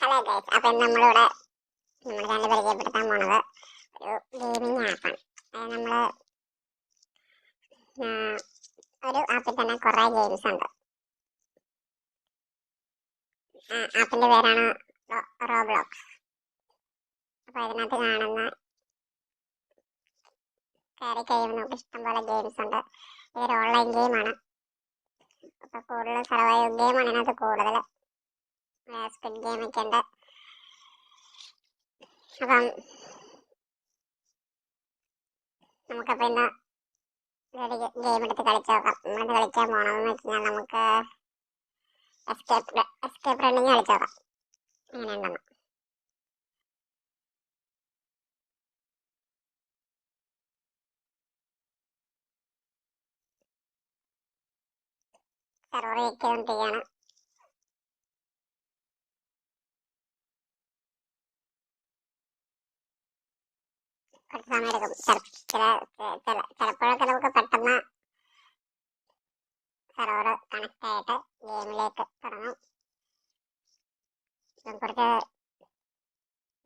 Hello guys അപ്പൊ നമ്മളിവിടെ നമ്മുടെ ചാനൽ പരിചയപ്പെടുത്താൻ പോണത് ഒരു ഗെയിമിംഗ് ആപ്പാണ് നമ്മൾ നമ്മൾ ഒരു ആപ്പിൽ തന്നെ കുറേ ഗെയിംസ് ഉണ്ട്. ആപ്പിന്റെ പേരാണ് റോബ്ലോക്സ്. അപ്പൊ അതിനകത്ത് കാണുന്ന കയറി കഴിയുമ്പോൾ നമുക്ക് ഇഷ്ടംപോലെ ഗെയിംസ് ഉണ്ട്. ഇതൊരു ഓൺലൈൻ ഗെയിമാണ് അപ്പോൾ കൂടുതൽ സർവൈവ് ഗെയിമാണ് ഇതിനകത്ത് കൂടുതൽ സ്ക്വിഡ് ഗെയിമൊക്കെ ഉണ്ട്. അപ്പം നമുക്കപ്പോൾ ഇന്ന് ഒരു ഗെയിം എടുത്ത് കളിച്ച് നോക്കാം. അത് കളിക്കാൻ പോകണമെന്ന് വെച്ച് കഴിഞ്ഞാൽ നമുക്ക് എസ്കേപ്പ് എസ്കേപ്പ് റണ്ണിങ് കളിച്ച് നോക്കാം. എങ്ങനെയുണ്ടെന്ന്. സെർവർ ചിലപ്പോഴൊക്കെ നമുക്ക് പെട്ടെന്ന് സെർവർ കണക്ട് ആയിട്ട് ഗെയിമിലേക്ക് തുടങ്ങും. കുറച്ച്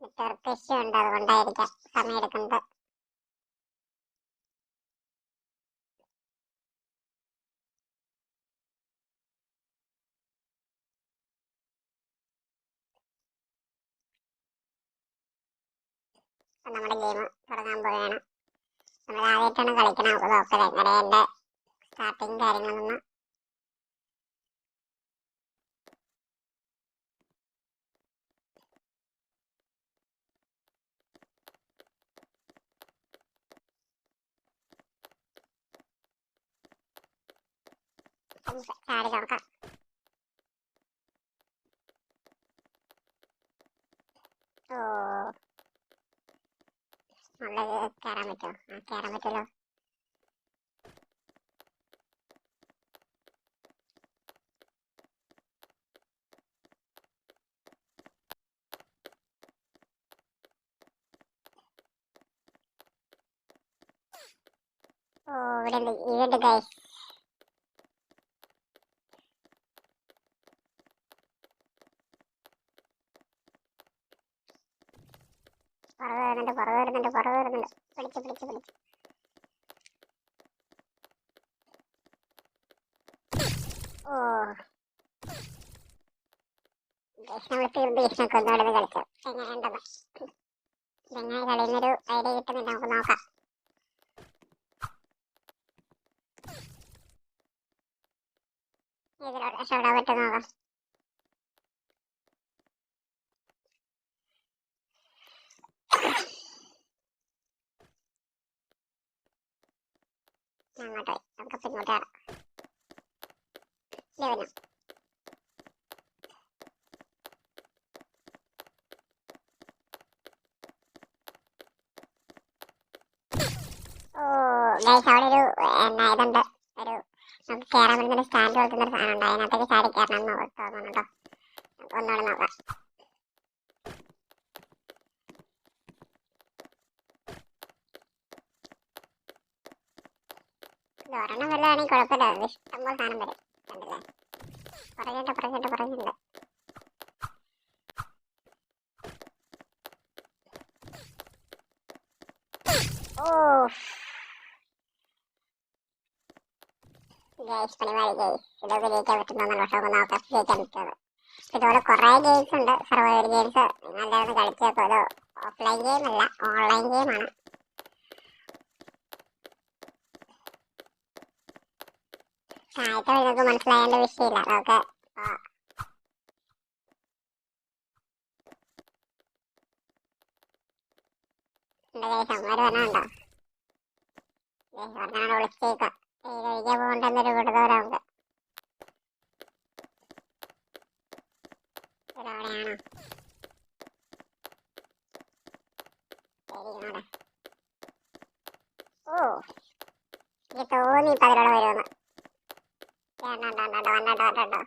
നെറ്റ്വർക്ക് ഇഷ്യൂ ഉണ്ട്. അതുകൊണ്ടായിരിക്കാം സമയം എടുക്കുന്നത്. അപ്പം നമ്മുടെ ഗെയിം തുടങ്ങാൻ പോവുകയാണ്. നമ്മൾ ആദ്യമായിട്ടാണ് കളിക്കണം. അപ്പോൾ നോക്കൽ എങ്ങനെ എന്റെ സ്റ്റാർട്ടിങ് കാര്യങ്ങളൊന്ന്. ചാടി നോക്കാം. Caramelo, a caramelito. ഓ നമ്മൾ തീർന്ന് കൃഷ്ണക്ക് ഒന്നുകൂടെ കളിച്ചു എങ്ങനെയുണ്ടെന്ന് ഇതെങ്ങനെ കളിയുന്നൊരു ഐഡിയ കിട്ടുന്നുണ്ട് നമുക്ക് നോക്കാം ഇതിലോട്ട് രക്ഷപ്പെടാൻ നോക്കാം അങ്ങോട്ട് പോയി നമുക്ക് ഇങ്ങോട്ട് കയറാം ലെവനം ഓ ഗൈസ് അവിടെ ഒരു ഇതുണ്ട് ഒരു നമുക്ക് കയറാൻ പറ്റുന്ന സ്റ്റാൻഡ് ഒരു സാധനം ഉണ്ട്. അതിനകത്തേക്ക് ചാടി കയറണം എന്ന് തോന്നുന്നുണ്ടോ ഒന്നുകൂടെ നോക്കാം. ഒരെണ്ണം വല്ലതാണെങ്കിൽ കുഴപ്പമില്ല. ഇഷ്ടംപോലെ സാധനം വരും. പുറകിട്ട് പറഞ്ഞിട്ട് പറഞ്ഞില്ല ഓ ഗൈസ് പരിപാടി ഗൈസ് ഇതൊക്കെ ജയിക്കാൻ പറ്റുന്നതാണ് പക്ഷേ ഒന്ന് നോക്കാം ജയിക്കാൻ പറ്റുന്നത്. ഇതുപോലെ കുറേ ഗെയിംസ് ഉണ്ട്. സർവൈവർ ഗെയിംസ് നല്ലതെന്ന് കളിച്ച് നോക്കും ഇത് ഓഫ്ലൈൻ ഗെയിം അല്ല ഓൺലൈൻ ഗെയിമാണ് ആദ്യത്തെ നിങ്ങൾക്ക് മനസ്സിലായേണ്ട വിഷയമില്ല. അതൊക്കെ അമ്മമാര് പറഞ്ഞുണ്ടോ പറഞ്ഞാണ് വിളിച്ചേക്ക കഴിക്കാൻ പോകണ്ടെന്നൊരു വിടുതോരാവുക ഇതവിടെയാണോ ശരി ഓ തോന്നി ഇപ്പം അതിലൂടെ വരുമെന്ന്. đó đó đó đó đó đó đó đó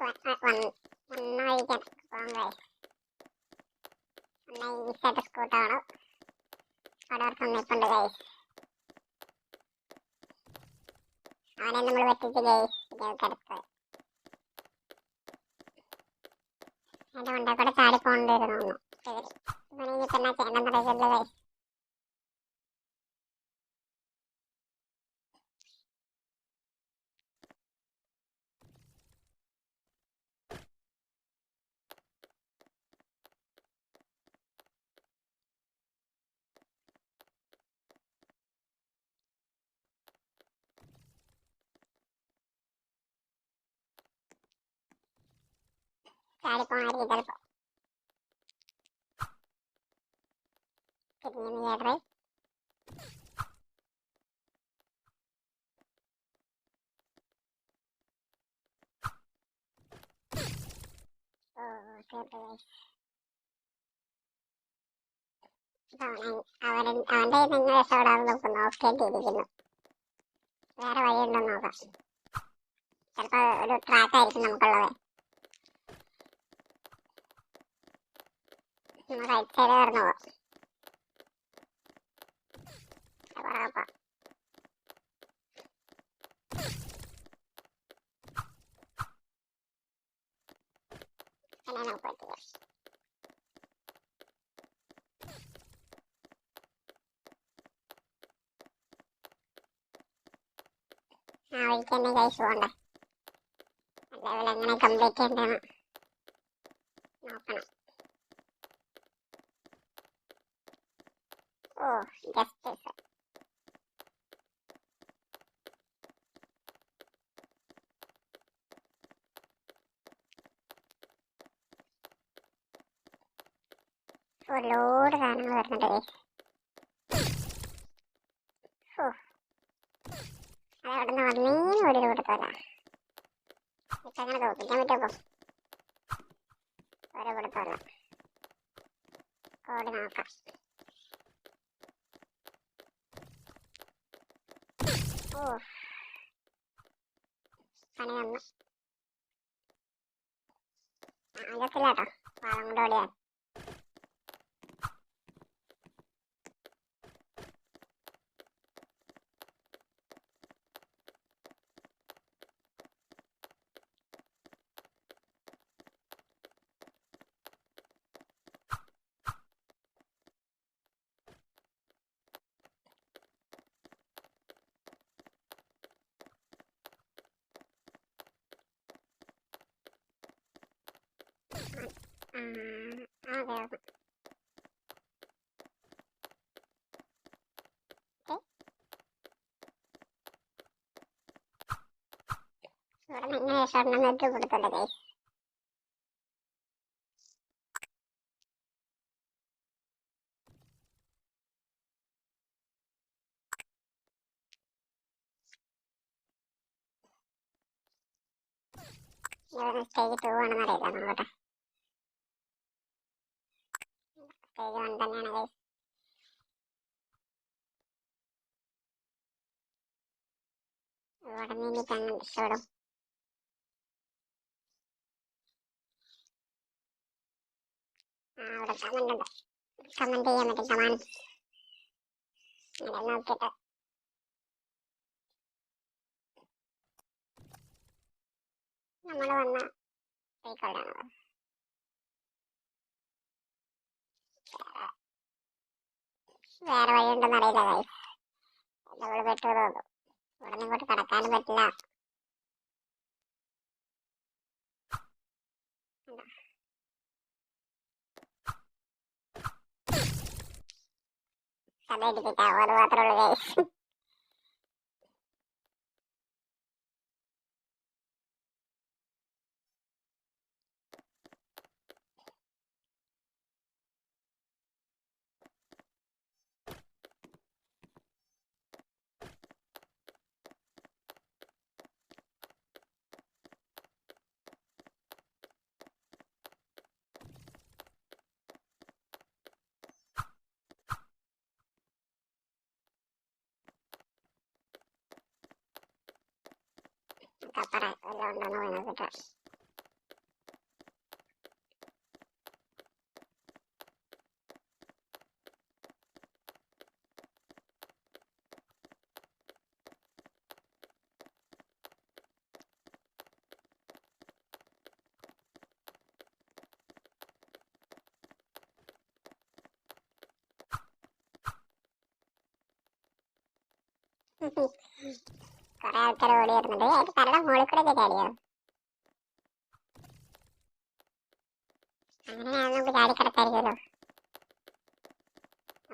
നമുക്ക് വ- വ- വന്ന വഴിക്കാൻ പോകാം ഗൈസ് ഒന്ന് ഈസായിട്ട് സ്കൂട്ടാണ് അവിടെ ഒരു സമ്മതിപ്പുണ്ട് ഗൈസ് അവനെ നമ്മൾ പറ്റിച്ച് ഗൈസ് അടുത്ത് എന്റെ കൊണ്ടേ കൂടെ ചാടി പോകേണ്ടിരുന്നു ഇവർ ഇവനെ ഇനി തന്നെ ചെയ്യണമെന്ന് അറിയില്ല ഗൈസ് ചാടി പോകണമായിരിക്കും പിന്നെ നോക്കേണ്ടിയിരിക്കുന്നു വേറെ വഴിയുണ്ടോ നോക്കാം. ചിലപ്പോ ഒരു ട്രാക്ക് ആയിരിക്കും നമുക്കുള്ളത്. നമ്മൾ റൈറ്റ് സൈഡ് കടന്നു പോവാം പുറകെ പിന്നെ നമുക്ക് പറ്റില്ല ആ വഴിക്ക് തന്നെ കഴിച്ചു പോണ്ടേ ലെവൽ എങ്ങനെ കംപ്ലീറ്റ് ചെയ്യണ്ടെന്ന് നോക്കണം ഓ ജസ്റ്റിസ് ഒരു ലോഡ് സാധനങ്ങൾ വരുന്നുണ്ട് guys. ഓ അത് അവിടെ നിന്ന് വന്നേനും ഒരു കൊടുത്തല്ല ഇപ്പൊ അങ്ങനെ തോപ്പിക്കാൻ പറ്റുമോ ഒരു കൊടുത്തല്ല കോടി നോക്കാം ഓ പണി തന്നു അകത്തില്ല കേട്ടോ വളം കൊണ്ട് ഓടിയാൽ ആ അതെ നിന്ന് ഇങ്ങനെ രക്ഷപ്പെടണം എന്നിട്ട് കൊടുത്തല്ലേ ഗൈസ് ഇവിടെ സ്റ്റേജ് ടു ആണെന്ന് അറിയില്ല നോക്കട്ടെ സ്റ്റേജ് വൺ തന്നെയാണ് ഗൈസ് ഇവിടെ ആ അവിടെ കമന്റ് ഉണ്ട്. കമന്റ് ചെയ്യാൻ പറ്റും. കമന്റ് അങ്ങനെ നോക്കിയിട്ട്. നമ്മൾ വന്ന പോയിക്കൊള്ളാണ് വേറെ വഴിയുണ്ടെന്ന് അറിയില്ല നമ്മൾ പെട്ടു തോന്നും ഇവിടെ നിന്ന് ഇങ്ങോട്ട് കടക്കാനും പറ്റില്ല. കഥ എടുത്തിട്ടാവും അത് മാത്രമേ തൊട്ടപ്പറ വല്ലതും ഉണ്ടോന്ന് പോയി നോക്കിട്ട്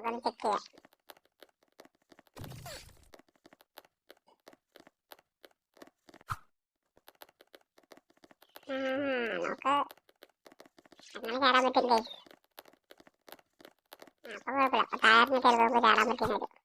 อันจะเกิดอ่าเราก็อันนั้นแค่เราไม่เป็นเลยอ่าก็เวลาปลาตายไม่เป็นเวลาเราไม่เป็เลย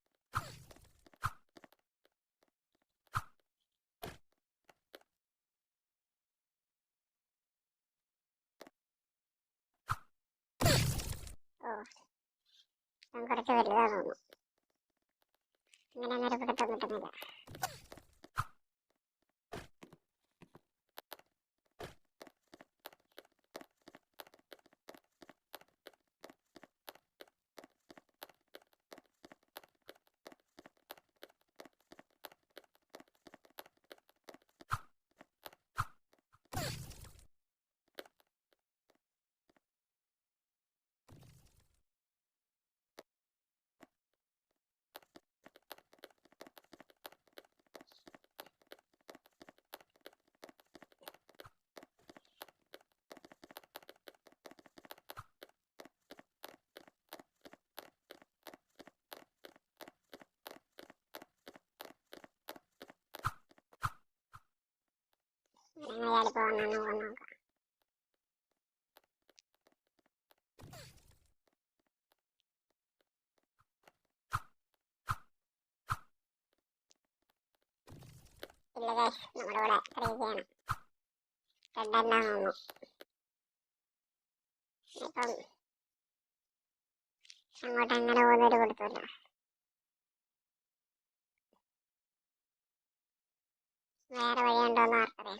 ഇല്ല അങ്ങോട്ട് അങ്ങനെ പോകുന്നൊരു കൊടുത്തില്ല വേറെ വഴിയുണ്ടോന്ന് ആർക്കറിയാം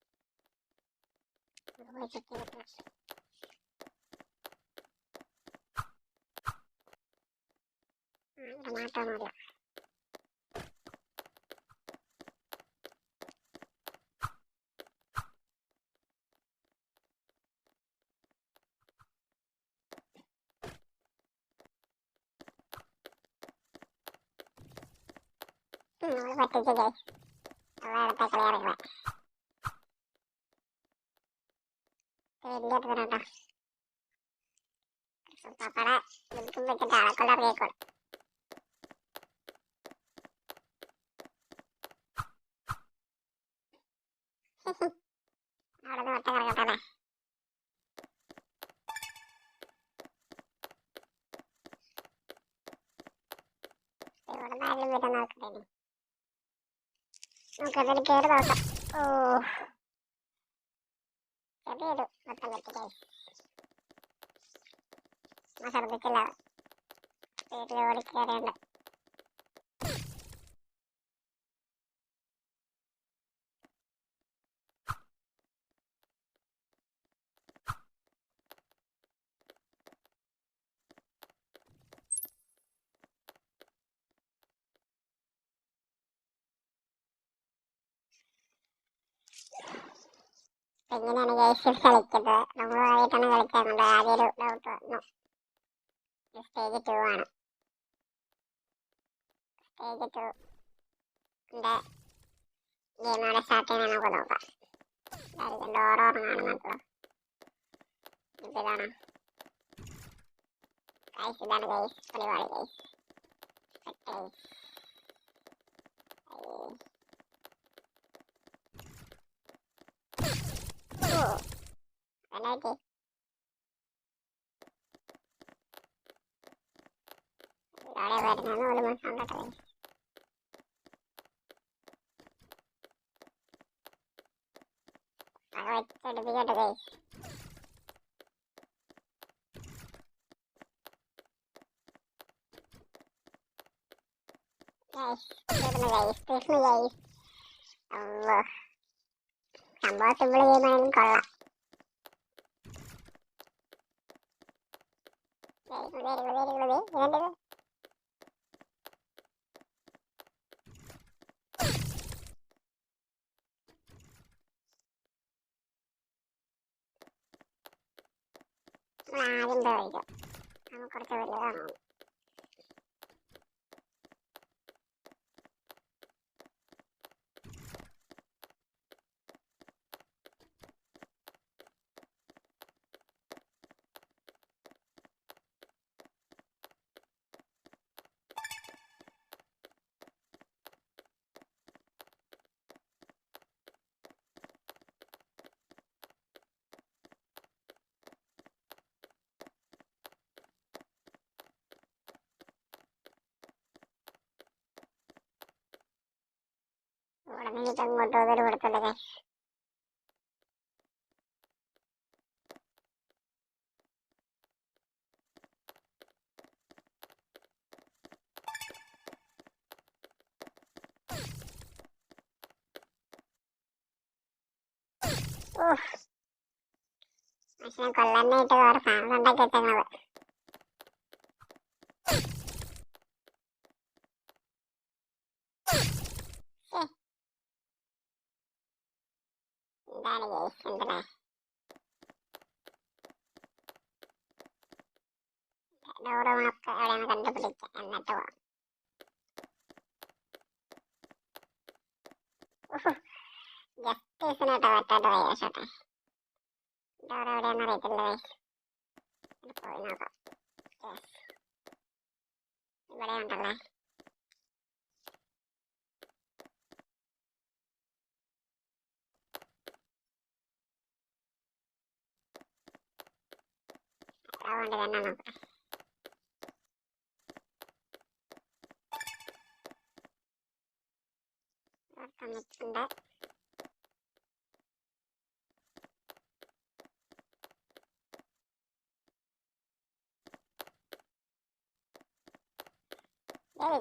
ഗ്യാപ്പല്ലേ കാണേ ഓ ഗൈസ് ആ ഞാൻ നമ്മൾ പെട്ടുപോയെന്നാണോ ഗൈസ് വിചാരിച്ചേ ഇതാണത് ഇവിടുത്തെ സ്വിച്ച് ഇട്ട് അപ്പുറത്ത് തുറക്കു പോലും അത് പോയി ചെക്ക് ചെയ്തിട്ട് ആ ഇവിടെ മാറ്റമൊന്നുമില്ല നമ്മൾ പറ്റിച്ച് ഗൈസ് അവളടുത്ത കളി ഇറങ്ങുക വലിയ കേട്ടോ പപ്പടെ വിൽക്കും വെച്ചിട്ട് ആളെക്കൊണ്ട് ഇറങ്ങിക്കോളും അവിടെ നിന്ന് വട്ടം കറങ്ങട്ടെ ഇവിടെ നിന്ന് ആരെങ്കിലും വരാൻ നോക്കട്ടെ ഇനി. നമുക്ക് എന്തായാലും കയറി നോക്കാം ഓ లేదు మొత్తం గట్టిగా మా సర్దికిలా పేర్లు ఓడికారండి ഇങ്ങനെയാണ് ഗൈസ് കളിക്കുന്നത്? നമ്മളായിട്ടാണ് കളിക്കാറുണ്ട് ആദ്യം ഒരു ഡൗട്ട് വന്നു. സ്റ്റേജ് ടു ആണ്. സ്റ്റേജ് ടു ന്റെ ഗെയിം അവിടെ സ്റ്റാർട്ട് ചെയ്യുന്നത് നമുക്ക് നോക്കാം. ഡോർ കാണുന്നുണ്ടല്ലോ ഇപ്പൊ ഇതാണ്. ഗൈസ് ഇതാണ് ഗൈസ് പരിപാടി ഗൈസ് ഗൈസ് ഓ എന്നായിട്ട് ഇവിടെ വരുന്നെന്ന് പോലും മനസ്സിലാക്കട്ടെ അത് വെച്ചെടുപ്പിക്കട്ടെ ഗൈസ് ഗൈസ് തീർന്നു ഗൈസ് തീർന്നു ഗൈസ് അല്ലോ സംഭവം സിമ്പിൾ ഗെയിമാണെങ്കിലും കൊള്ളാം വെരി വേരുകൾ വെരി ഗുഡ് വെരി ഇതെന്തത് ആദ്യം പോയിക്കോ നമുക്ക് കുറച്ച് വലുതാണ് ഇവിടെ നിന്ന് ഇത് അങ്ങോട്ട് ഒരു കൊടുക്കണ്ട ഗൈസ് മനുഷ്യനെ കൊല്ലാനായിട്ട് വേറെ സാധനം ഉണ്ടാക്കി വെച്ചങ്ങൾ എന്താണ് ഗൈസ് എന്താ ഡോറ് എവിടെയാണ് കണ്ടുപിടിക്കാം എന്നിട്ട് പോവാം ജസ്റ്റീസിനോട്ടോ പറ്റാത്ത വൈകോട്ടെ ഡോർ എവിടെയാണെന്ന് അറിയത്തില്ല guys. ഇത് പോയി നോക്കാം Yes. ഇവിടെ ഉണ്ടല്ലേ അതുകൊണ്ട് തന്നെ നോക്കാം തന്നിട്ടുണ്ട് Ah.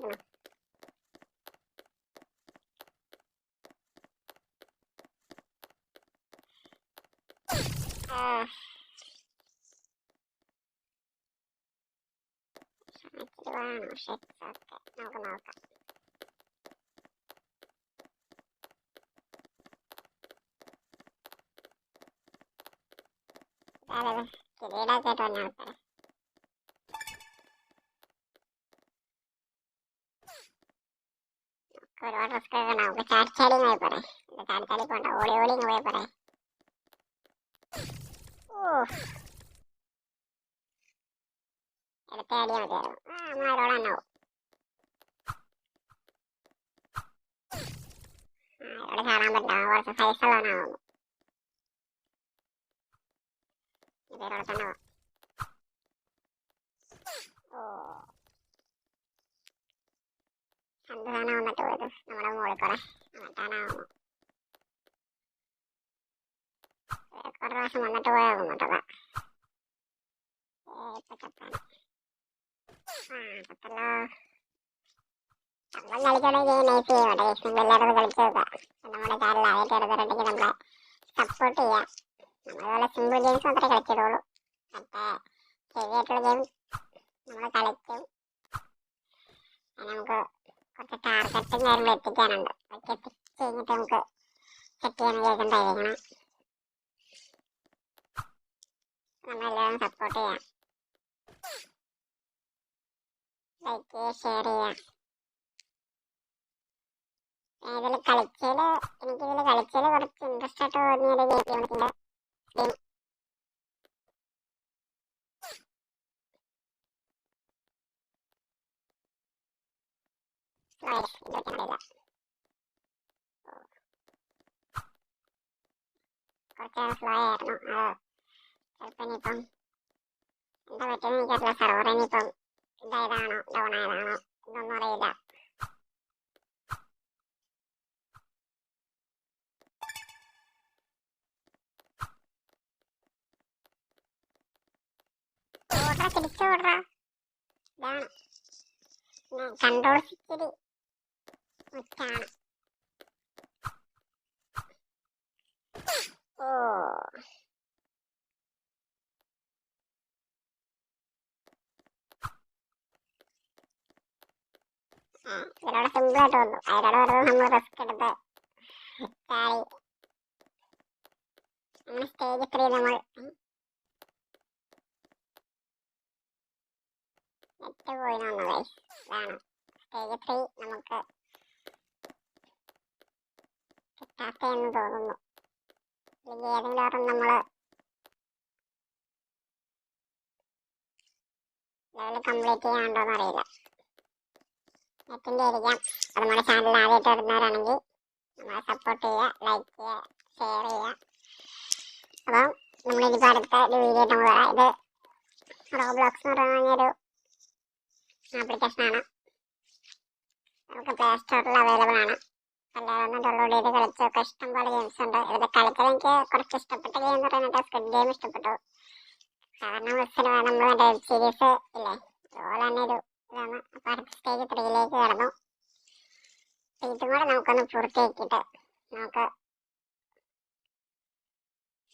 everything. Uh, എടുത്ത അടിയാ മതിയായിരുന്നു. പോകും ആ ഇവിടെ ചാടാൻ പറ്റില്ല കുറച്ച് സൈസ് ഉള്ളവനാവുന്നു ഇവരോട് തന്നെ ഓ. എന്താണ് വന്നിട്ട് പോയത് നമ്മുടെ മുകളിൽ കൂടെ. എന്നിട്ടാണാവുന്നു ഒരു പ്രാവശ്യം വന്നിട്ട് പോയാകും കേട്ടതാ ഇപ്പൊ ചത്താണ് സപ്പോർട്ട് സിമ്പിൾ ഗെയിംസ് നമ്മൾ ടാർഗറ്റും നമ്മളെല്ലാവരും സപ്പോർട്ട് ചെയ്യാം. ലൈക്ക് ചെയ്യുക ഷെയർ ചെയ്യുക ഇതിൽ കളിച്ചതിൽ എനിക്കിതിൽ കളിച്ചതിൽ കുറച്ച് ഇൻട്രസ്റ്റ് ആയിട്ട് തോന്നിയൊരു ഗെയിം ഗെയിം ഇരുപത്തിനാലില്ല കുറച്ച് സ്ലോ ആയിരുന്നു. അത് ചിലപ്പോൾ ഇനിയിപ്പം എന്താ പറ്റുമെന്ന് എനിക്കറിയില്ല. സർവർ ഇനിയിപ്പം ഇതായതാണോ ഡൗൺ ആയതാണോ. ഇതൊന്നും അറിയില്ല. ഓർഡർ തിരിച്ചു ഓർഡർ ഇതാണ്. കൺട്രോൾ ഇച്ചിരി മുറ്റാണ് ഓ ആ ഇതിലൂടെ സിമ്പിൾ ആയിട്ട് വന്നു വെറുതെ നമ്മൾ റിസ്ക് എടുത്ത് അങ്ങനെ സ്റ്റേജ് ത്രീ നമ്മൾ. നെറ്റ് പോയി വന്നു ഗൈസ് ഇതാണ്. സ്റ്റേജ് ത്രീ നമുക്ക് കിട്ടാത്ത എന്ന് തോന്നുന്നു. അല്ലെങ്കിൽ ഏതെങ്കിലും ഒരെണ്ണം നമ്മൾ ലെവൽ കംപ്ലീറ്റ് ചെയ്യാണ്ടോന്ന് അറിയില്ല. നെറ്റിന്റെ ആയിരിക്കാം അത് നമ്മുടെ ചാനൽ ആദ്യമായിട്ട് വരുന്നവരാണെങ്കിൽ നമ്മളെ സപ്പോർട്ട് ചെയ്യുക ലൈക്ക് ചെയ്യുക ഷെയർ ചെയ്യുക. അപ്പം ഇനി അടുത്ത ഒരു വീഡിയോ നമ്മൾ വരാം. ഇത് റോബ്ലോക്സ് എന്ന് പറയുന്ന ഒരു ആപ്ലിക്കേഷനാണ് നമുക്ക് പ്ലേ സ്റ്റോറിൽ അവൈലബിൾ ആണ്. എല്ലാവരും ഡൗൺലോഡ് ചെയ്ത് കളിച്ചൊക്കെ ഇഷ്ടംപോലെ ഗെയിംസ് ഉണ്ട്. ഇതിൽ കളിക്കാൻ എനിക്ക് കുറച്ച് ഇഷ്ടപ്പെട്ട ഗെയിം എന്ന് പറയുന്നത് സ്ക്വിഡ് ഗെയിം ഇഷ്ടപ്പെട്ടു. സാധാരണ ബസ്സിന് നമ്മൾ മറ്റേ സീരീസ് ഇല്ലേ? അതുപോലെ തന്നെ ഒരു ഇതാണ്. അടുത്ത സ്റ്റേജ് ത്രീയിലേക്ക് കടന്നു. അപ്പോൾ ഇതും കൂടെ നമുക്കൊന്ന് പൂർത്തിയാക്കിയിട്ട് നമുക്ക്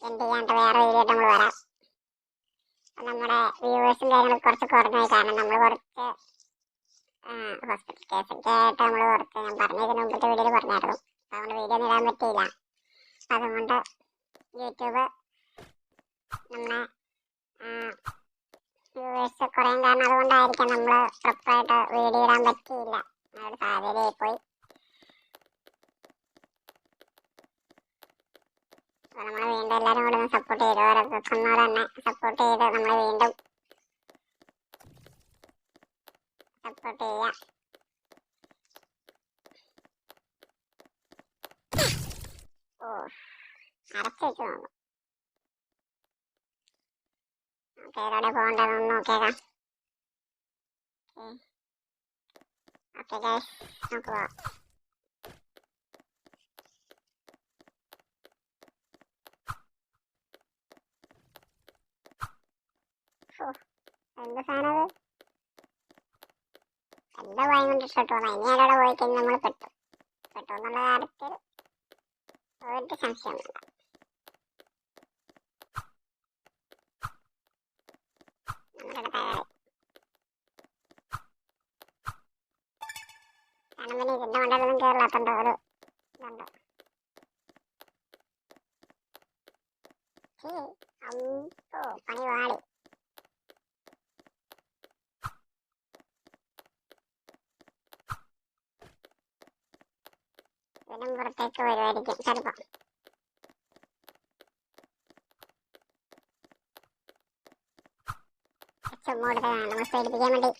എന്ത് ചെയ്യാണ്ട് വേറെ വീഡിയോ നമ്മൾ വരാം. നമ്മുടെ വ്യൂവേഴ്സും കാര്യങ്ങളും കുറച്ച് കുറഞ്ഞായി കാരണം നമ്മൾ കുറച്ച് ഹോസ്പിറ്റൽ കേസൊക്കെ ആയിട്ട് നമ്മൾ കുറച്ച് ഞാൻ പറഞ്ഞതിന് മുമ്പത്തെ വീഡിയോയിൽ പറഞ്ഞായിരുന്നു. അപ്പോൾ അതുകൊണ്ട് വീഡിയോ ഒന്നും ഇടാൻ പറ്റിയില്ല. അതുകൊണ്ട് യൂട്യൂബ് നമ്മളെ വ്യൂവേഴ്സ് കുറയാൻ കാരണം അതുകൊണ്ടായിരിക്കാം നമ്മൾ പ്രോപ്പറായിട്ട് വീഡിയോ ഇടാൻ പറ്റിയില്ല. ഒരു സാഹചര്യമായി പോയി. നമ്മൾ വീണ്ടും എല്ലാവരും കൂടെ ഒന്ന് സപ്പോർട്ട് ചെയ്തു ഓരോ ഓരോക്കെ തന്നെ സപ്പോർട്ട് ചെയ്ത് നമ്മൾ വീണ്ടും സപ്പോർട്ട് ചെയ്യാം. ഓ അടച്ചു വെച്ച് നോക്കും ഓക്കെ പോകണ്ടതൊന്ന് പോകേണ്ടതെന്ന് നോക്കിയേക്കാം നമുക്ക് എന്ത് ഭയം കൊണ്ട് ഇനി അവിടെ പോയി കഴിഞ്ഞാൽ നമ്മൾ പെട്ടു. പെട്ടു എന്നുള്ള കാര്യത്തിൽ ഒരു സംശയം ഇതിന്റെ മണ്ടയിലൊന്നും കയറില്ലാത്തോണ്ട് ഒരു ഇതുണ്ട്. പണി വാളി ഇതിനും പുറത്തേക്ക് വരുമായിരിക്കും ചിലപ്പോ. ചുമ്മാ കൊടുത്തതാണ് നമ്മൾ പേടിപ്പിക്കാൻ വേണ്ടി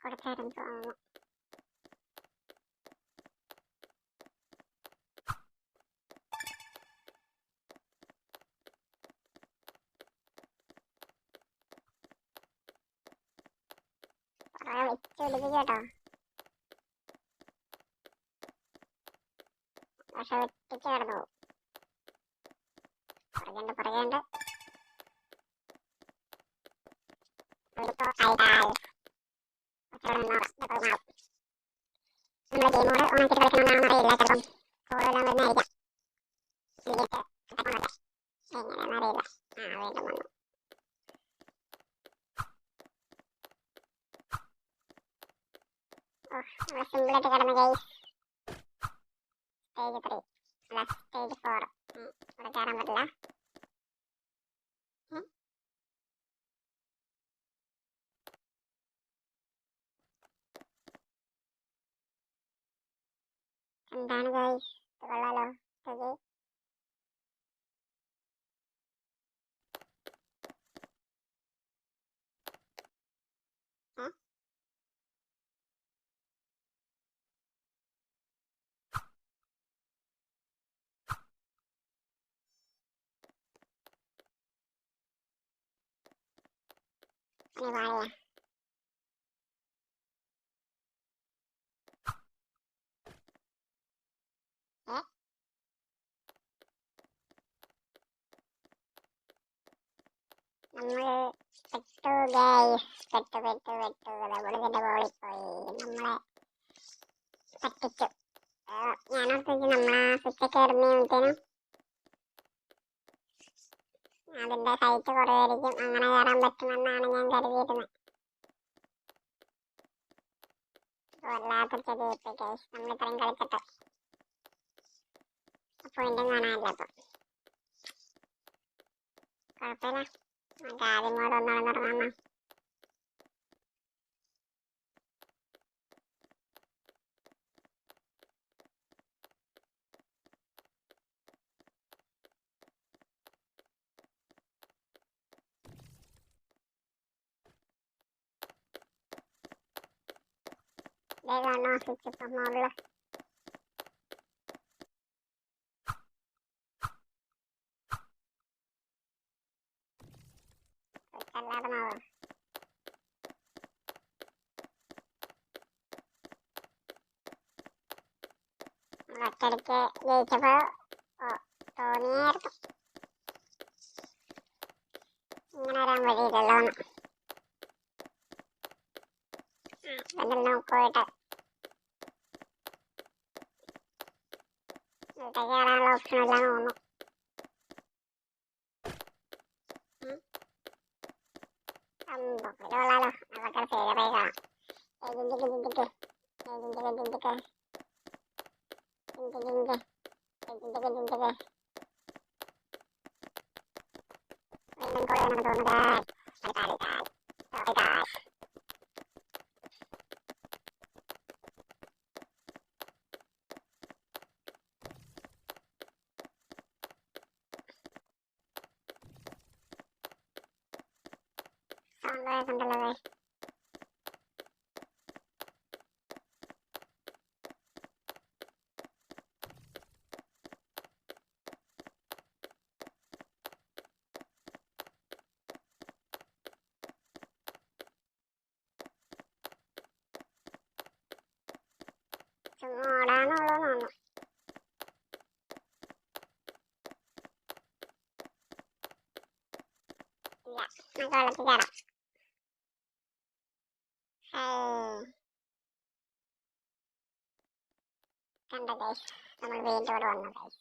കൊടുത്തായിരുന്നു തോന്നുന്നു കുറെ വെച്ച് പിടിപ്പിക്കും കേട്ടോ പക്ഷെ വെട്ടിച്ച് കിടന്നു പോകും പുറകേണ്ട് പുറകേണ്ട് ഇതിപ്പോ ഐഡാൽ നമ്മുടെ ഗെയിം മോഡ് ഓണാക്കിട്ട് കളിക്കണമെന്നാണെന്ന് അറിയില്ല ചിലപ്പം കോളെല്ലാം വരുന്നതായിരിക്കാം ഇതിലേക്ക് കിടക്കുന്നതൊക്കെ എങ്ങനെയാണെന്ന് അറിയില്ല ആ വീണ്ടും വന്നു ഓ നമ്മൾ സിമ്പിളായിട്ട് കിടന്ന ഗൈസ് സ്റ്റേജ് ത്രീ അല്ല സ്റ്റേജ് ഫോർ ഇവിടെ കയറാൻ പറ്റില്ല ഉം. എന്താണ് ഗൈസ് കൊള്ളാലോ സ്റ്റേജ് ഇനി വാഴ നമ്മൾ പെട്ടു ഗൈസ് പെട്ടു പെട്ടു പെട്ടു നമ്മളിതിന്റെ ബോളിൽ പോയി നമ്മളെ പറ്റിച്ചു ഞാനോർത്തേക്ക് നമ്മളാ സ്വിച്ച് കയറുന്നതിനും അതിന്റെ ഹൈറ്റ് കുറവായിരിക്കും. അങ്ങനെ കയറാൻ പറ്റുമെന്നാണ് ഞാൻ കരുതിയിരുന്നത് വല്ലാത്തൊരു കളിച്ചിട്ട്. കാണാനില്ല കുഴപ്പമില്ല. നമുക്ക് ആദ്യം കൂടെ ഒന്നുകൂടെ നിർമ്മാണം വേഗം സ്വിച്ച് ഇപ്പം മുകളിൽ അല്ലാതെ മാവ് ഒറ്റടിക്ക് ജയിച്ചപ്പോ ഇങ്ങനെ വരാൻ വഴിയില്ലല്ലോ എന്ന് Sinadya olmak. Lola lo, napakal saya kaya ka. Eh, ginti. Eh, ginti ka, ginti Eh, ginti ka, ginti ka. Ayun ko, ayun kau tunod, guys. Ay, tarik, tarik. Okay. കണ്ടോ ഗൈസ് നമ്മൾ വീണ്ടും ഇവിടെ വന്നു ഗൈസ്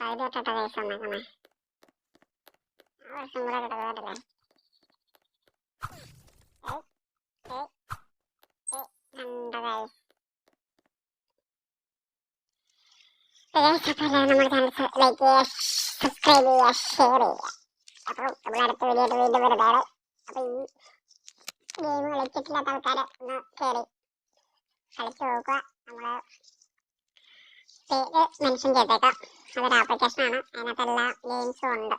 പകുതി തൊട്ട guys വന്നേക്കണേ ആ വർഷം കൂടെ കിടക്കുന്നില്ലേ കണ്ടോ ഗൈസ് അപ്പോൾ നമ്മുടെ ചാനൽ ലൈക്ക് ചെയ്യുക സബ്സ്ക്രൈബ് ചെയ്യുക ഷെയർ ചെയ്യുക അപ്പോൾ നമ്മൾ അടുത്ത വീഡിയോ വീണ്ടും വരുന്നതാണ് അപ്പോൾ ഈ ഗെയിം കളിച്ചിട്ടില്ലാത്ത ആൾക്കാരെ ഒന്ന് കയറി കളിച്ച് നോക്കുക നമ്മൾ പേര് മെൻഷൻ ചെയ്തേക്കാം. അതൊരു ആപ്ലിക്കേഷനാണ് അതിനകത്ത് എല്ലാ ഗെയിംസും ഉണ്ട്.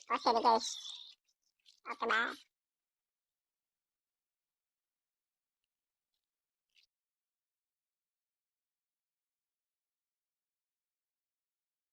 അപ്പോൾ ശരി ഗൈസ് ഓക്കെ ബൈ